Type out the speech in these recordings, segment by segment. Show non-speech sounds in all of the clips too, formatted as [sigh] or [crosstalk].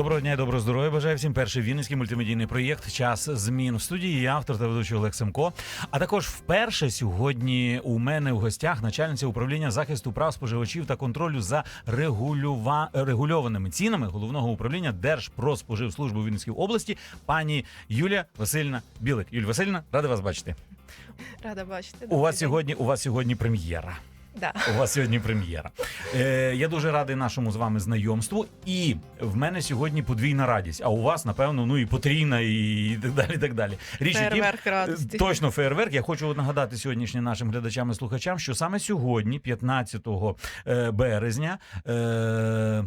Доброго дня і доброго здоров'я. Бажаю всім перший вінницький мультимедійний проєкт Час змін в студії. Я автор та ведучий Олег Семко. А також вперше сьогодні у мене в гостях начальниця управління захисту прав споживачів та контролю за регулюва... регульованими цінами головного управління Держпродспоживслужби Вінницької області, пані Юлія Васильівна Білик. Юлія Васильівна, рада вас бачити. Рада бачити. У вас сьогодні у вас сьогодні прем'єра. Да. У вас сьогодні прем'єра. Е, я дуже радий нашому з вами знайомству. І в мене сьогодні подвійна радість. А у вас, напевно, ну і потрійна, і так далі. так далі. Річ Фейерверк яким- радості. Е, Точно фейерверк. Я хочу нагадати сьогоднішнім нашим глядачам і слухачам, що саме сьогодні, 15 е, березня, е,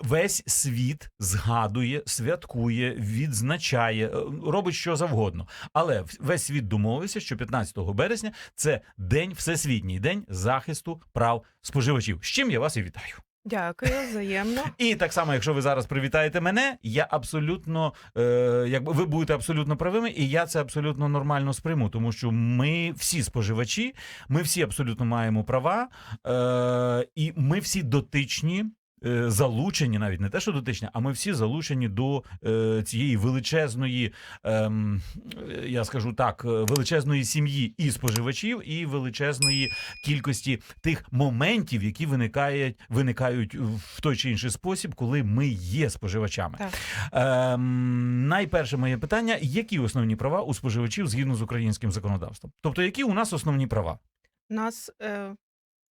весь світ згадує, святкує, відзначає, е, робить що завгодно. Але весь світ домовився, що 15 березня це день всесвітній день захисту прав споживачів. З чим я вас і вітаю. Дякую, взаємно. [laughs] І так само, якщо ви зараз привітаєте мене, я абсолютно е, якби ви будете абсолютно правими, і я це абсолютно нормально сприйму, тому що ми всі споживачі, ми всі абсолютно маємо права, е, і ми всі дотичні. Е, Залучені, навіть не те, що дотичні, а ми всі залучені до е, цієї величезної, ем, е, я скажу так, величезної сім'ї і споживачів, і величезної кількості тих моментів, які виникають, виникають в той чи інший спосіб, коли ми є споживачами. Так. Ем, найперше моє питання: які основні права у споживачів згідно з українським законодавством? Тобто, які у нас основні права? У нас е,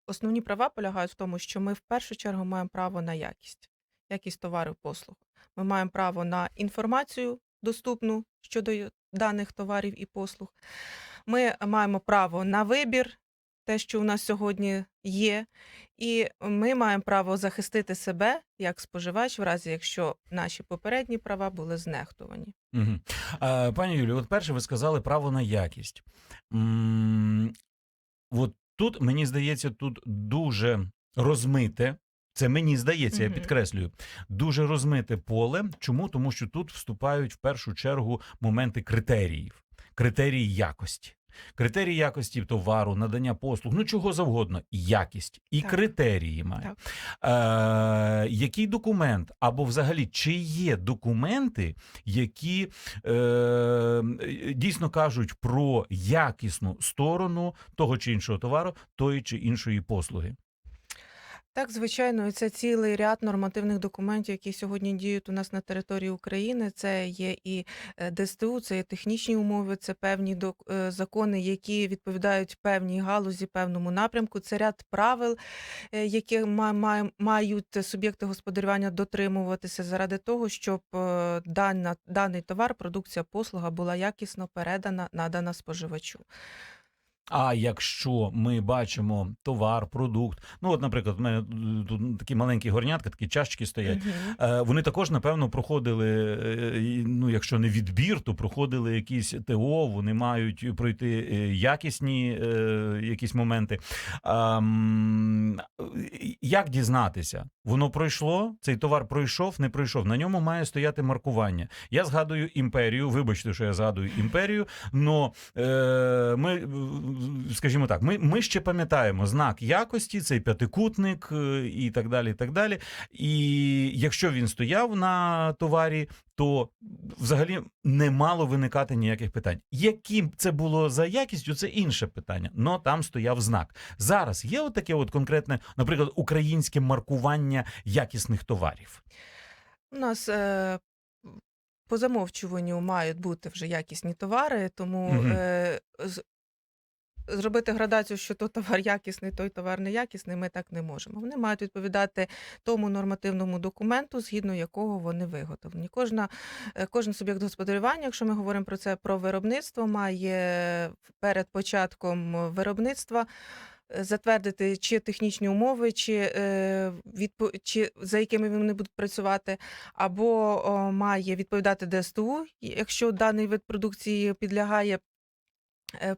основні права полягають в тому, що ми в першу чергу маємо право на якість, якість товарів послуг. Ми маємо право на інформацію доступну щодо даних товарів і послуг. Ми маємо право на вибір, те, що у нас сьогодні є, і ми маємо право захистити себе як споживач, в разі якщо наші попередні права були знехтувані. Пані Юлі, от перше ви сказали право на якість. от тут, мені здається, тут дуже розмите. Це мені здається, я підкреслюю, дуже розмите поле. Чому? Тому що тут вступають в першу чергу моменти критеріїв, критерії якості. Критерії якості товару, надання послуг, ну чого завгодно, якість і Так. критерії має. Е, який документ або взагалі чи є документи, які е, дійсно кажуть про якісну сторону того чи іншого товару, тої чи іншої послуги? Так, звичайно, це цілий ряд нормативних документів, які сьогодні діють у нас на території України. Це є і е, ДСТУ, це є технічні умови, це певні е, закони, які відповідають певній галузі, певному напрямку. Це ряд правил, е, які ма- ма- мають суб'єкти господарювання дотримуватися заради того, щоб даний товар, продукція, послуга була якісно передана, надана споживачу. А якщо ми бачимо товар, продукт, ну от, наприклад, в мене тут такі маленькі горнятки, такі чашечки стоять. Е, Вони також, напевно, проходили, е, ну, якщо не відбір, то проходили якісь ТО, вони мають пройти е, якісні якісь моменти. Як дізнатися? Воно пройшло, цей товар пройшов, не пройшов. На ньому має стояти маркування. Я згадую імперію, вибачте, що я згадую імперію, але ми, скажімо так, ми, ми ще пам'ятаємо знак якості, цей п'ятикутник е, і так далі. І так далі. І якщо він стояв на товарі, то взагалі не мало виникати ніяких питань. Яким це було за якістю, це інше питання. Но там стояв знак. Зараз є от таке от конкретне, наприклад, українське маркування якісних товарів. У нас е, по замовчуванню мають бути вже якісні товари, тому Мгм. е, зробити градацію, що той товар якісний, той товар неякісний, ми так не можемо. Вони мають відповідати тому нормативному документу, згідно якого вони виготовлені. Кожна, е, кожен суб'єкт господарювання, якщо ми говоримо про це про виробництво, має перед початком виробництва е, затвердити чи технічні умови, чи, е, відпо... чи за якими вони будуть працювати, або має відповідати ДСТУ, якщо даний вид продукції підлягає е,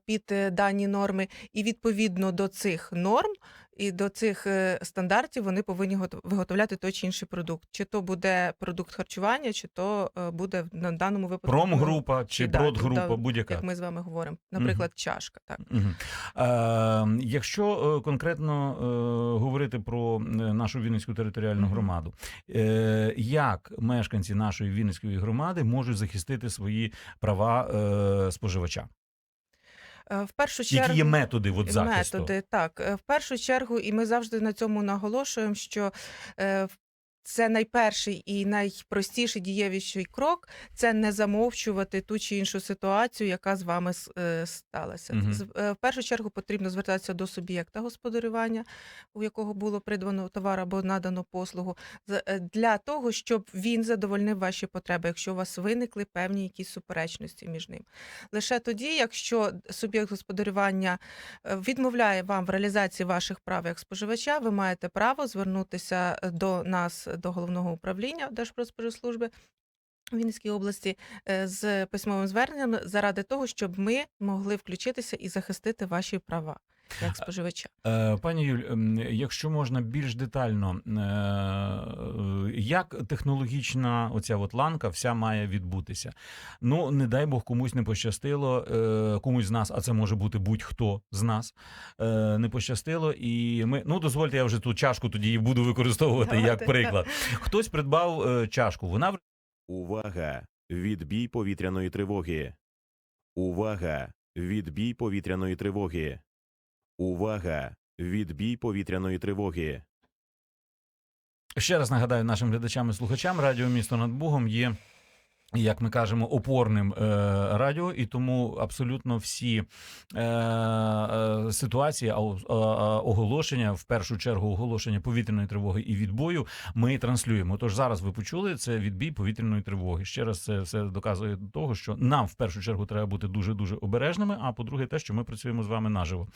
під е, дані норми, і відповідно до цих норм І до цих е, стандартів вони повинні гото- виготовляти той чи інший продукт. Чи то буде продукт харчування, чи то е, буде на даному випадку Промгрупа чи да, продгрупа, будь-яка. як ми з вами говоримо. Наприклад, чашка. Так. Мгм. Е, якщо е, конкретно е, говорити про е, нашу Вінницьку територіальну громаду, е, як мешканці нашої Вінницької громади можуть захистити свої права е, споживача? Е, В першу чергу Які є методи от захисту? методи. Так, Е, в першу чергу, і ми завжди на цьому наголошуємо, що е, в- це найперший і найпростіший дієвіший крок це не замовчувати ту чи іншу ситуацію, яка з вами е, сталася. Е, В першу чергу потрібно звертатися до суб'єкта господарювання, у якого було придбано товар або надано послугу, е, для того, щоб він задовольнив ваші потреби, якщо у вас виникли певні якісь суперечності між ним. Лише тоді, якщо суб'єкт господарювання відмовляє вам в реалізації ваших прав як споживача, ви маєте право звернутися до нас, до головного управління Держпродспоживслужби. в Вінницькій області е, з письмовим зверненням заради того, щоб ми могли включитися і захистити ваші права як споживача. Е, Пані Юль, ем, якщо можна більш детально, е, як технологічна оця от ланка вся має відбутися? Ну, не дай Бог комусь не пощастило, е, комусь з нас, а це може бути будь-хто з нас, не пощастило. І ми, ну дозвольте, я вже ту чашку тоді буду використовувати як приклад. Хтось придбав чашку, вона Увага! Відбій повітряної тривоги. Увага! Відбій повітряної тривоги. Увага! Відбій повітряної тривоги. Ще раз нагадаю нашим глядачам і слухачам, радіо місто над Богом є. Як ми кажемо, опорним е, радіо, і тому абсолютно всі е, е, ситуації, а, а, оголошення, в першу чергу, оголошення повітряної тривоги і відбою, ми транслюємо. Тож зараз ви почули це відбій повітряної тривоги. Ще раз це все доказує до того, що нам в першу чергу треба бути дуже дуже обережними. А по-друге, те, що ми працюємо з вами наживо.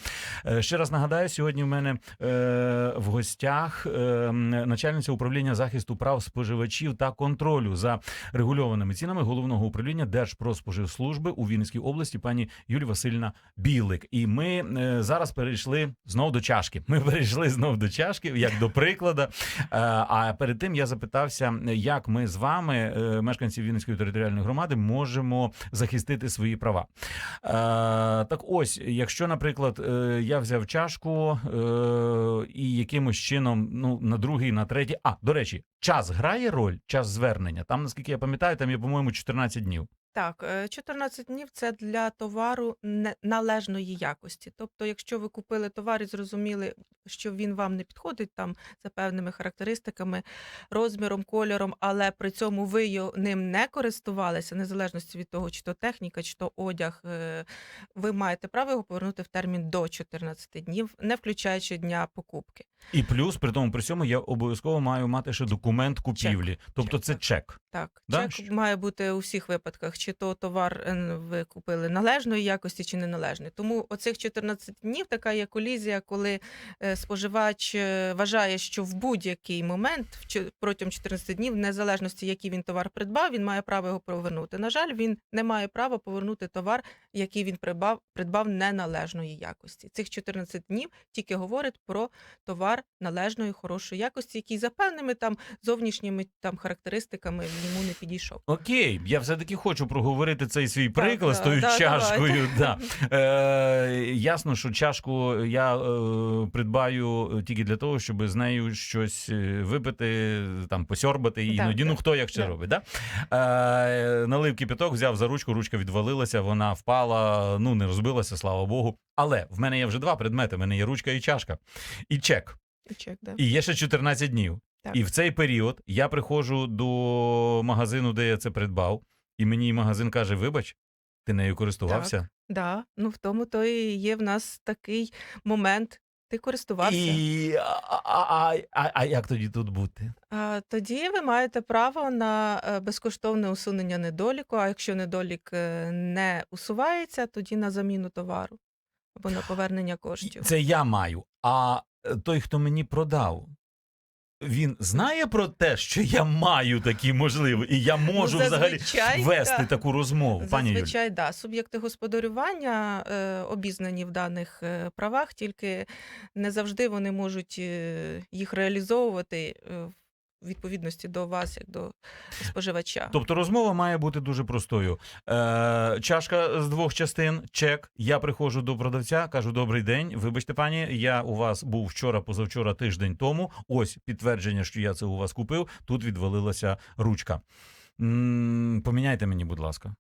Е, Ще раз нагадаю, сьогодні в мене е, в гостях е, начальниця управління захисту прав споживачів та контролю за регульованими цінами головного управління Держпродспоживслужби у Вінницькій області, пані Юлія Васильівна Білик. І ми е, зараз перейшли знов до чашки. Ми перейшли знов до чашки, як до прикладу. Е, а перед тим я запитався, як ми з вами, е, мешканці Вінницької територіальної громади, можемо захистити свої права. Е, так ось, якщо, наприклад, е, я взяв чашку е, і якимось чином, ну, на другий, на третій. А, до речі, час грає роль, час звернення. Там, наскільки я пам'ятаю, там є, по-моєму, 14 днів. Так, е, 14 днів це для товару не- належної якості. Тобто, якщо ви купили товар і зрозуміли, що він вам не підходить там за певними характеристиками, розміром, кольором, але при цьому ви йо- ним не користувалися, незалежності від того, чи то техніка, чи то одяг, е, ви маєте право його повернути в термін до 14 днів, не включаючи дня покупки. І плюс, при тому при цьому, я обов'язково маю мати ще документ купівлі. Тобто Чек, це так. чек. Так, Да, чек має бути у всіх випадках, чи то товар е, ви купили належної якості, чи неналежної. Тому оцих 14 днів така є колізія, коли е, споживач е, вважає, що в будь-який момент протягом 14 днів, в незалежності, який він товар придбав, він має право його повернути. На жаль, він не має права повернути товар, який він придбав, придбав неналежної якості. Цих 14 днів тільки говорить про товар належної, хорошої якості, який за певними там зовнішніми там характеристиками йому не підійшов. Окей, я все-таки хочу проговорити цей свій приклад з тою чашкою. Да. [laughs] Е, ясно, що чашку я е, придбаю тільки для того, щоб з нею щось е, випити, там посьорбати Так, іноді. Ну хто як ще робить, да? Е, налив кипяток, взяв за ручку, ручка відвалилася, вона впала, ну не розбилася, слава Богу. Але в мене є вже два предмети: в мене є ручка і чашка, і чек. І чек, да. І є ще 14 днів. Так. І в цей період я приходжу до магазину, де я це придбав, і мені магазин каже: Вибач, ти нею користувався. Да, ну в тому то і є в нас такий момент. Ти користувався. І а, а, а, а як тоді тут бути? А, тоді ви маєте право на е, безкоштовне усунення недоліку. А якщо недолік е, не усувається, тоді на заміну товару або на повернення коштів. Це я маю. А е, той, хто мені продав, він знає про те, що я маю такі можливості, і я можу Ну, взагалі вести так. таку розмову. Пані Юлі. Зазвичай, да. Суб'єкти господарювання е, обізнані в даних е, правах, тільки не завжди вони можуть е, їх реалізовувати е, в відповідності до вас, як до споживача. Тобто розмова має бути дуже простою. Е, чашка з двох частин, чек. Я приходжу до продавця, кажу: добрий день. Вибачте, пані, я у вас був вчора, позавчора, тиждень тому. Ось підтвердження, що я це у вас купив. Тут відвалилася ручка. М, Поміняйте мені, будь ласка.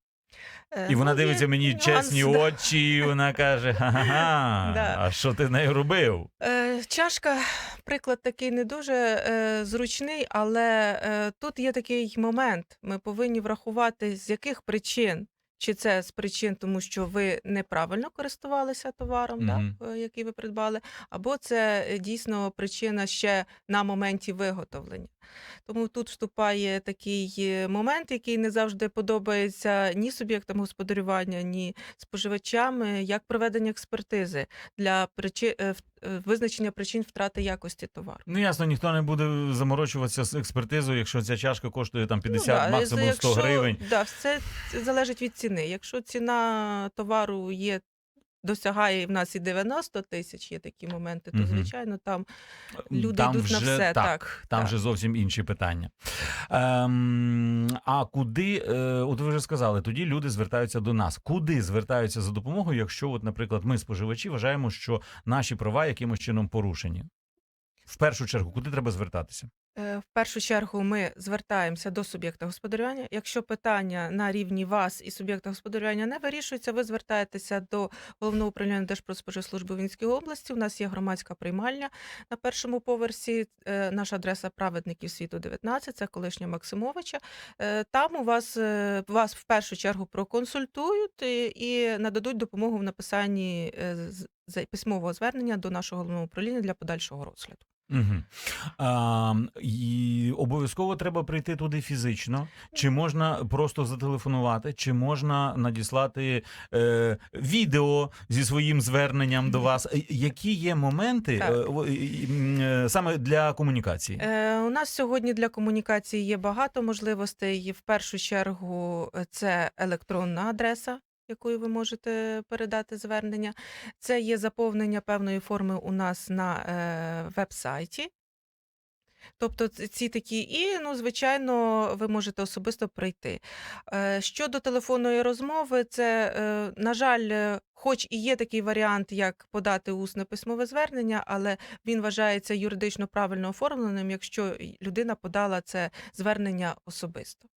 Е, І вона ну, дивиться мені нюанс, чесні да. очі, і вона каже: Ха-ха, Да. а що ти з нею робив? Е, Чашка, приклад такий не дуже е, зручний, але е, тут є такий момент. Ми повинні врахувати, з яких причин. Чи це з причин, тому що ви неправильно користувалися товаром, Мгм. да, е, який ви придбали, або це е, дійсно причина ще на моменті виготовлення. Тому тут вступає такий е, момент, який не завжди подобається ні суб'єктам господарювання, ні споживачам, е, як проведення експертизи для причи... е, в- е, визначення причин втрати якості товару. Ну ясно, ніхто не буде заморочуватися з експертизою, якщо ця чашка коштує там 50, Ну, да, максимум з- 100 гривень. Да, все залежить від ціни. Якщо ціна товару є. Досягає в нас і 90 тисяч, є такі моменти, то звичайно там Люди там йдуть вже, на все, Так, так, там так. вже зовсім інші питання. Ем, а куди, е, от ви вже сказали, тоді люди звертаються до нас. Куди звертаються за допомогою, якщо, от, наприклад, ми, споживачі, вважаємо, що наші права якимось чином порушені? В першу чергу, куди треба звертатися? Е, В першу чергу ми звертаємося до суб'єкта господарювання. Якщо питання на рівні вас і суб'єкта господарювання не вирішується, ви звертаєтеся до головного управління Держпродспоживслужби Вінської області. У нас є громадська приймальня на першому поверсі. Е, Наша адреса праведників світу 19, це колишня Максимовича. Е, Там у вас вас в першу чергу проконсультують і нададуть допомогу в написанні е, письмового звернення до нашого головного управління для подальшого розгляду. Угу. А, і обов'язково треба прийти туди фізично. Чи можна просто зателефонувати, чи можна надіслати е, відео зі своїм зверненням до вас? Е, Які є моменти е, е, саме для комунікації? Е, у нас сьогодні для комунікації є багато можливостей. В першу чергу е, це електронна адреса. Якою ви можете передати звернення, це є заповнення певної форми у нас на е, веб-сайті. Тобто ці такі, і ну, звичайно, ви можете особисто прийти. Е, Щодо телефонної розмови, це, е, на жаль, е, хоч і є такий варіант, як подати усне письмове звернення, але він вважається юридично правильно оформленим, якщо людина подала це звернення особисто.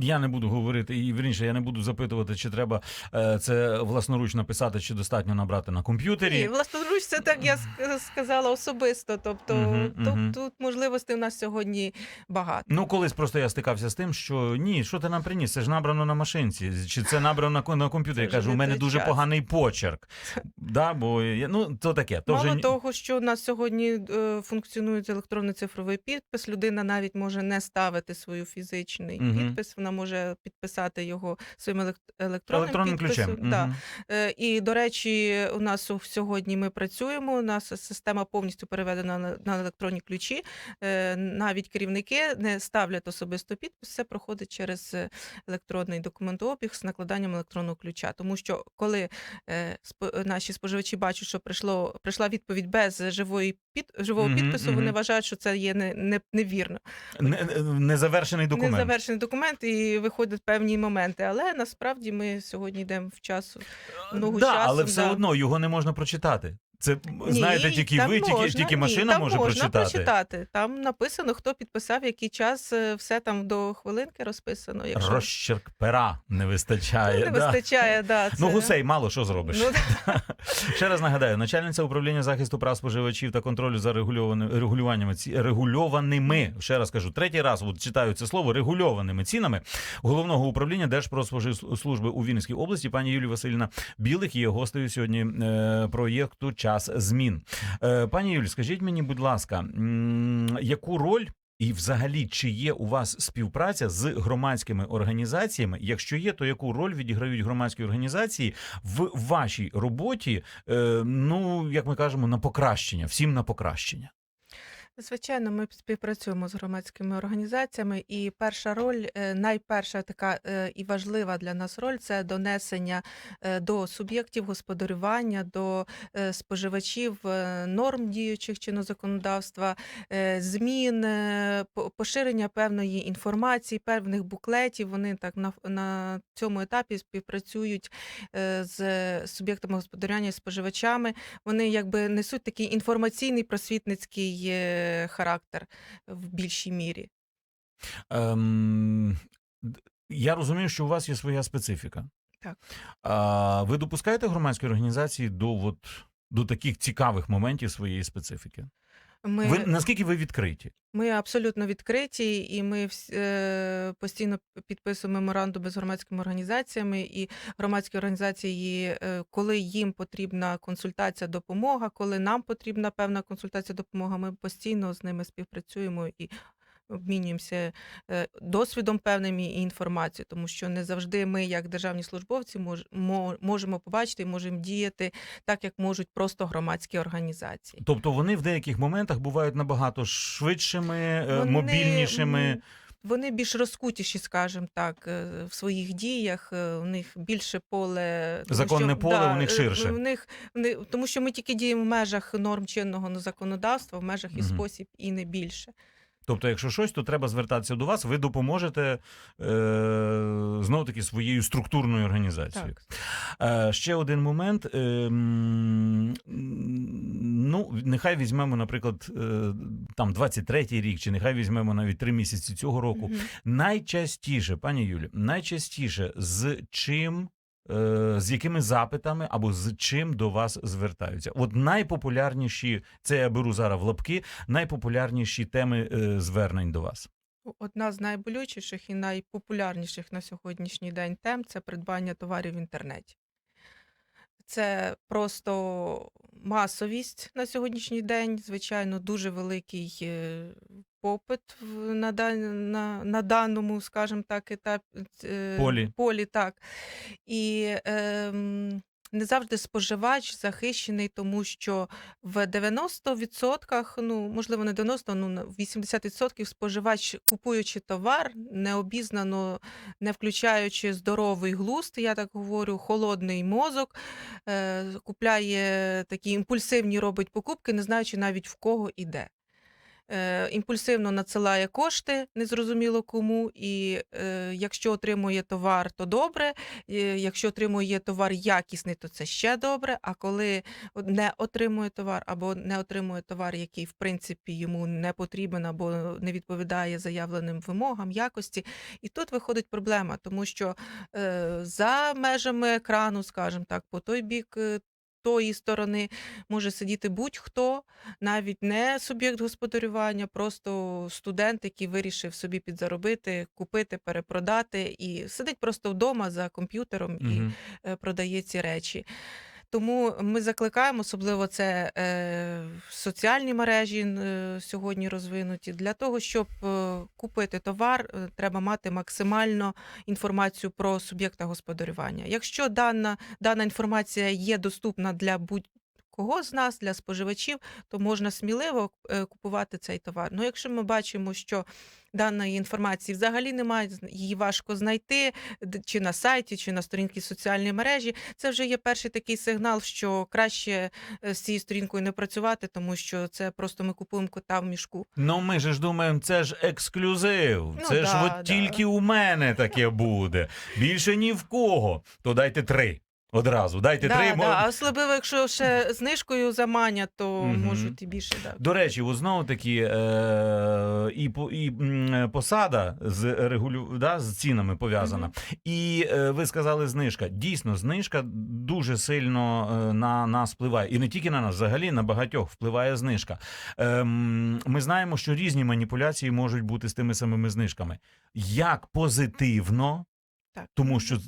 Я не буду говорити, і вірніше, я не буду запитувати, чи треба е, це власноруч написати, чи достатньо набрати на комп'ютері. Ні, власноруч, це так я ск- сказала особисто. Тобто Мгм, тут, мгм. тут можливостей у нас сьогодні багато. Ну, колись просто я стикався з тим, що ні, що ти нам приніс? Це ж набрано на машинці, чи це набрано на, на комп'ютері. Я кажу, у мене дуже час. поганий почерк. Да, бо я, ну то таке. То Мало вже того, що у нас сьогодні е, функціонує електронний цифровий підпис, людина навіть може не ставити свою фізичний Мгм. підпис, вона може підписати його своїм елект- електронним, електронним підписом. ключем. Да. Е, І, до речі, у нас сьогодні ми працюємо. У нас система повністю переведена на- електронні ключі. Е, Навіть керівники не ставлять особисто підпис. Все проходить через е, електронний документообіг з накладанням електронного ключа. Тому що коли наші споживачі бачать, що прийшло прийшла відповідь без живої під живого підпису, вони вважають, що це є не, не, невірно. Не- не- Незавершений документ. Незавершений документ і виходять певні моменти. Але насправді ми сьогодні йдемо в часу. много да, часу, але все да. одно його не можна прочитати. Це Ні, знаєте, тільки там ви, тільки, можна, тільки ні, машина там може можна прочитати. прочитати. Там написано, хто підписав, який час, е, все там до хвилинки розписано. Якщо Розчерк пера не вистачає. не да. вистачає, да, це... Ну, гусей мало що зробиш. Ну, [laughs] Ще раз нагадаю, начальниця управління захисту прав споживачів та контролю за регульованими регулюваннями ці регульованими. Ще раз кажу, третій раз от читаю це слово регульованими цінами головного управління Держпродспоживслужби у Вінницькій області. Пані Юлія Васильівна Білих є гостею сьогодні е, проєкту Час змін. Е, пані Юлі, скажіть мені, будь ласка, яку роль? І, взагалі, чи є у вас співпраця з громадськими організаціями? Якщо є, то яку роль відіграють громадські організації в вашій роботі? Е, ну як ми кажемо, на покращення, всім на покращення. Звичайно, ми співпрацюємо з громадськими організаціями, і перша роль, е, найперша така е, і важлива для нас роль це донесення е, до суб'єктів господарювання, до споживачів норм діючих чинного законодавства, е, змін, по- поширення певної інформації, певних буклетів. Вони так на, на цьому етапі співпрацюють з суб'єктами господарювання і споживачами. Вони якби несуть такий інформаційний просвітницький характер в більшій мірі. Ем, я розумію, що у вас є своя специфіка. Так. А, ви допускаєте громадські організації до, от, до таких цікавих моментів своєї специфіки? Ми, Ви, наскільки ви відкриті? ми абсолютно відкриті, і ми е, постійно підписуємо меморандуми з громадськими організаціями, і громадські організації, е, коли їм потрібна консультація, допомога, коли нам потрібна певна консультація, допомога, ми постійно з ними співпрацюємо і обмінюємося е, досвідом певним і інформацією, тому що не завжди ми, як державні службовці, мож, можемо побачити і можемо діяти так, як можуть просто громадські організації. Тобто вони в деяких моментах бувають набагато швидшими, е, Вони, мобільнішими. Вони більш розкутіші, скажімо так, е, в своїх діях. У них більше поле Законне поле, у них ширше. У них тому що ми тільки діємо в межах норм чинного законодавства, в межах і Мгм. спосіб, і не більше. Тобто, якщо щось, то треба звертатися до вас, ви допоможете е, знову таки своєю структурною організацією. Так. Е, ще один момент. Е, ну, нехай візьмемо, наприклад, е, там 23-й рік, чи нехай візьмемо навіть три місяці цього року. Мгм. Найчастіше, пані Юлі, найчастіше з чим. Е, З якими запитами або з чим до вас звертаються? От найпопулярніші, це я беру зараз в лапки, найпопулярніші теми е, звернень до вас. Одна з найболючіших і найпопулярніших на сьогоднішній день тем це придбання товарів в інтернеті. Це просто масовість на сьогоднішній день. Звичайно, дуже великий е, попит в- на, дан- на, на даному, скажімо так, етапі Полі. полі так. І ем, не завжди споживач захищений, тому що в 90%, ну можливо, не 90, ну на 80% споживач, купуючи товар, необізнано, не включаючи здоровий глузд, я так говорю, холодний мозок, е, купляє такі імпульсивні робить покупки, не знаючи навіть в кого і де. Е, імпульсивно надсилає кошти, незрозуміло кому, і е, якщо отримує товар, то добре. е, Якщо отримує товар якісний, то це ще добре. А коли не отримує товар або не отримує товар, який в принципі йому не потрібен або не відповідає заявленим вимогам якості, і тут виходить проблема, тому що е, за межами екрану, скажімо так, по той бік. Тої сторони може сидіти будь-хто, навіть не суб'єкт господарювання, просто студент, який вирішив собі підзаробити, купити, перепродати, і сидить просто вдома за комп'ютером і Мгм. е, продає ці речі. Тому ми закликаємо, особливо це е, соціальні мережі е, сьогодні розвинуті. Для того, щоб е, купити товар, е, треба мати максимально інформацію про суб'єкта господарювання. Якщо дана, дана інформація є доступна для будь-кого з нас, для споживачів, то можна сміливо е, купувати цей товар. Ну, якщо ми бачимо, що даної інформації взагалі немає, її важко знайти чи на сайті, чи на сторінці соціальної мережі, це вже є перший такий сигнал, що краще е, з цією сторінкою не працювати, тому що це просто ми купуємо кота в мішку. Ну, ми ж думаємо, це ж ексклюзив. Ну це ж от да. тільки у мене таке буде. Більше ні в кого. То дайте три. Одразу. Дайте три. Да, мо- да. А особливо, якщо ще знижкою заманять, то Мгм. можуть і більше дати. До речі, знову таки е- і, по- і посада з регулю... да, з цінами пов'язана. Мгм. І е, ви сказали знижка. Дійсно, знижка дуже сильно е, на нас впливає. І не тільки на нас, взагалі на багатьох впливає знижка. Ем, ми знаємо, що різні маніпуляції можуть бути з тими самими знижками. Як позитивно. Так, Тому що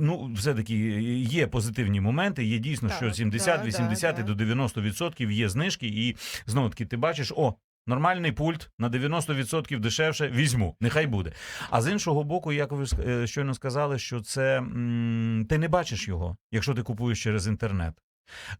ну, все-таки є позитивні моменти. Є дійсно, що Так, 70, да, 80 да, і до 90% є знижки, і знову таки ти бачиш, о. Нормальний пульт на 90% дешевше візьму, нехай буде. А з іншого боку, як ви е, щойно сказали, що це ти не бачиш його, якщо ти купуєш через інтернет.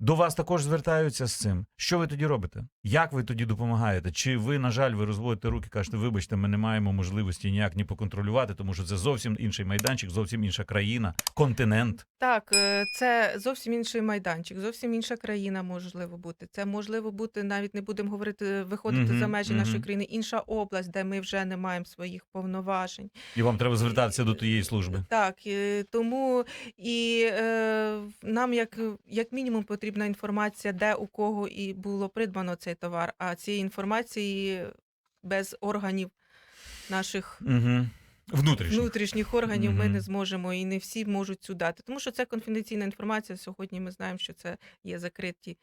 До вас також звертаються з цим. Що ви тоді робите? Як ви тоді допомагаєте? Чи ви, на жаль, ви розводите руки, кажете, вибачте, ми не маємо можливості ніяк ні поконтролювати, тому що це зовсім інший майданчик, зовсім інша країна, континент. Так, е, це зовсім інший майданчик, зовсім інша країна можливо бути. Це можливо бути, навіть не будемо говорити, виходити Мгм, за межі мгм. нашої країни, інша область, де ми вже не маємо своїх повноважень. І вам треба звертатися до тієї служби. Так, тому і е, нам як, як мінімум потрібна інформація, де у кого і було придбано цей товар, а цієї інформації без органів наших Угу. Внутрішніх. внутрішніх органів ми не зможемо і не всі можуть цю дати. Тому що це конфіденційна інформація. Сьогодні ми знаємо, що це є закриті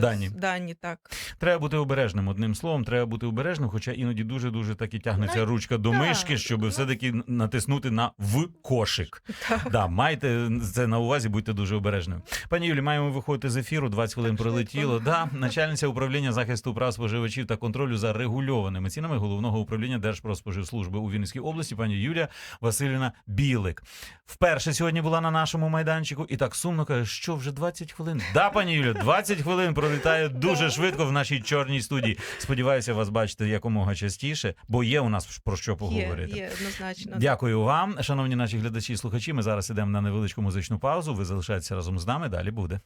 Дані. дані так. Треба бути обережним. Одним словом, треба бути обережним, хоча іноді дуже дуже так і тягнеться Навіть ручка до так, мишки, щоб ну. все-таки натиснути на в кошик. Так. Да, майте це на увазі, будьте дуже обережними. Пані Юлі, маємо виходити з ефіру. 20 хвилин Так пролетіло. Да, начальниця управління захисту прав споживачів та контролю за регульованими цінами головного управління Держпродспоживслужби у Вінницькій області, пані Юлія Васильівна Білик. Вперше сьогодні була на нашому майданчику і так сумно каже, що вже 20 хвилин. Да, пані Юля, 20 хвилин пролітає дуже швидко в нашій чорній студії. Сподіваюся, вас бачити якомога частіше, бо є у нас про що поговорити. є однозначно. Дякую вам, шановні наші глядачі і слухачі. Ми зараз ідемо на невеличку музичну паузу. Ви залишаєтеся разом з нами. Далі буде.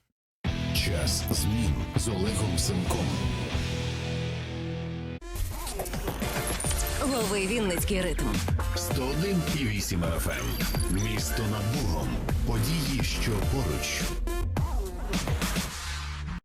Час змін з Олегом Семком. Лови Вінницький ритм. 101,8 FM. Місто над Богом. Події, що поруч.